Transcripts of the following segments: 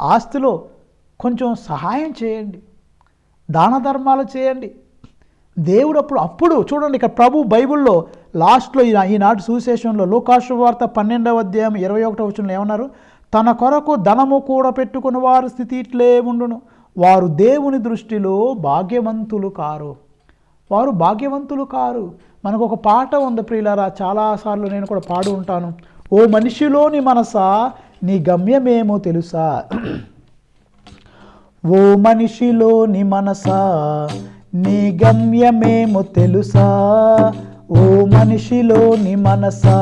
ఆస్తిలో కొంచెం సహాయం చేయండి. దాన ధర్మాలు చేయండి. దేవుడు అప్పుడు అప్పుడు చూడండి ఇక్కడ ప్రభు బైబిల్లో లాస్ట్లో ఈ ఈనాటి సువిశేషంలో లోకాశు వార్త పన్నెండవ అధ్యాయం ఇరవై ఒకటో వచ్చిన ఏమన్నారు? తన కొరకు ధనము కూడా పెట్టుకుని వారి స్థితి ఇట్లే ఉండును. వారు దేవుని దృష్టిలో భాగ్యవంతులు కారు. వారు భాగ్యవంతులు కారు. మనకు ఒక పాట ఉంది ప్రియులారా చాలాసార్లు నేను కూడా పాడు ఉంటాను ఓ మనిషిలోని మనసా నీ గమ్యమేమో తెలుసా? ఓ మనిషిలోని మనసా నీ గమ్యమేమో తెలుసా? ఓ మనిషిలోని మనసా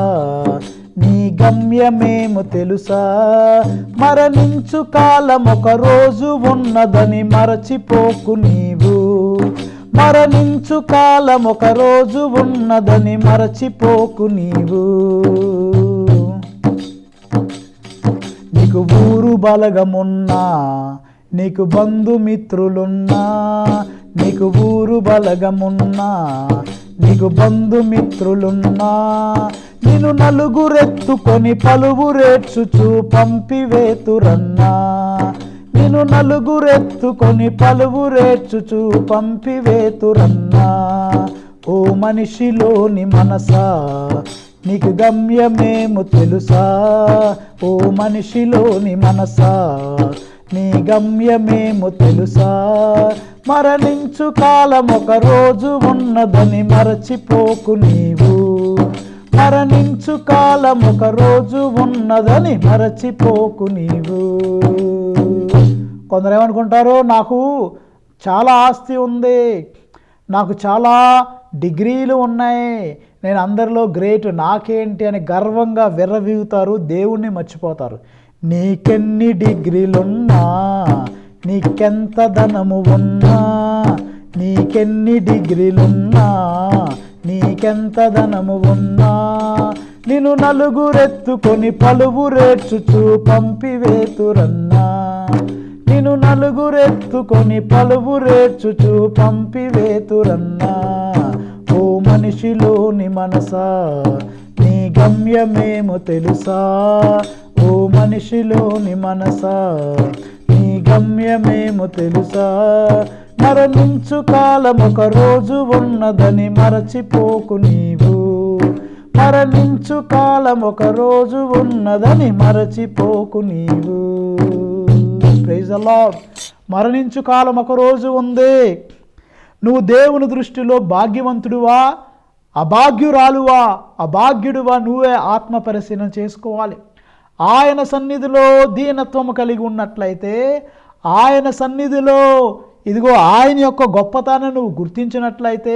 నీ గమ్యమేమో తెలుసా? మరణించు కాలం ఒక రోజు ఉన్నదని మరచిపోకు నీవు. మరణించు కాలం ఒక రోజు ఉన్నదని మరచిపోకు నీవు. నీకు ఊరు బలగమున్నా నీకు బంధుమిత్రులున్నా నీకు ఊరు బలగమున్నా నీకు బంధుమిత్రులున్నా నిన్ను నలుగురెత్తుకొని పలువురేడ్చుచు పంపివేతురన్నా నిన్ను నలుగురెత్తుకొని పలువురేడ్చుచు పంపివేతురన్నా. ఓ మనిషిలోని మనసా నీకు గమ్యమేమో తెలుసా? ఓ మనిషిలోని మనసా? నీ గమ్యమేమో తెలుసా? మరణించు కాలం ఒక రోజు ఉన్నదని మరచిపోకు నీవు. మరణించు కాలం ఒక రోజు ఉన్నదని మరచిపోకు నీవు. కొందరు ఏమనుకుంటారు నాకు చాలా ఆస్తి ఉంది. నాకు చాలా డిగ్రీలు ఉన్నాయి. నేను అందరిలో గ్రేట్ నాకేంటి అని గర్వంగా విర్రవీగుతారు దేవుణ్ణి మర్చిపోతారు. నీకెన్ని డిగ్రీలున్నా నీకెంత ధనము ఉన్నా నీకెన్ని డిగ్రీలున్నా నీకెంత ధనము ఉన్నా నిన్ను నలుగురెత్తుకొని పలువురేడ్చుచు పంపివేతురన్నా. నిన్ను నలుగురెత్తుకొని పలువురేడ్చుచు పంపివేతురన్నా. ఓ మనిషిలో మనసా? నీ గమ్యమేమో తెలుసా? ఓ మనిషిలోని మనసా? నీ గమ్యమేమో తెలుసా? మరణించు కాలం ఒక రోజు ఉన్నదని మరచిపోకు నీవు. మరణించు కాలం ఒక రోజు ఉన్నదని మరచిపోకు నీవు. ప్రైజ్ లార్డ్ మరణించు కాలం ఒక రోజు ఉంది. నువ్వు దేవుని దృష్టిలో భాగ్యవంతుడువా? అభాగ్యురాలువా అభాగ్యుడువా నువ్వే ఆత్మ పరిశీలన చేసుకోవాలి. ఆయన సన్నిధిలో దీనత్వము కలిగి ఉన్నట్లయితే ఆయన సన్నిధిలో ఇదిగో ఆయన యొక్క గొప్పతనం నువ్వు గుర్తించినట్లయితే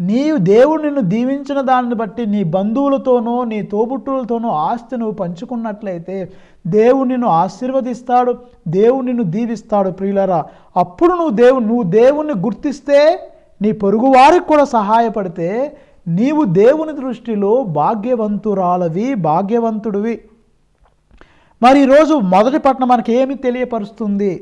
నీవు దేవుడు నిన్ను దీవించిన దాన్ని బట్టి నీ బంధువులతోనో నీ తోబుట్టులతోనో ఆస్తి నువ్వు పంచుకున్నట్లయితే దేవుడు నిన్ను ఆశీర్వదిస్తాడు దేవుడు నిన్ను దీవిస్తాడు ప్రియులరా. అప్పుడు నువ్వు దేవు నువ్వు దేవుణ్ణి గుర్తిస్తే నీ పొరుగు వారికి కూడా సహాయపడితే నీవు దేవుని దృష్టిలో భాగ్యవంతురాలవి భాగ్యవంతుడివి. మరి ఈరోజు మొదటి పట్టణం మనకి ఏమి తెలియపరుస్తుంది?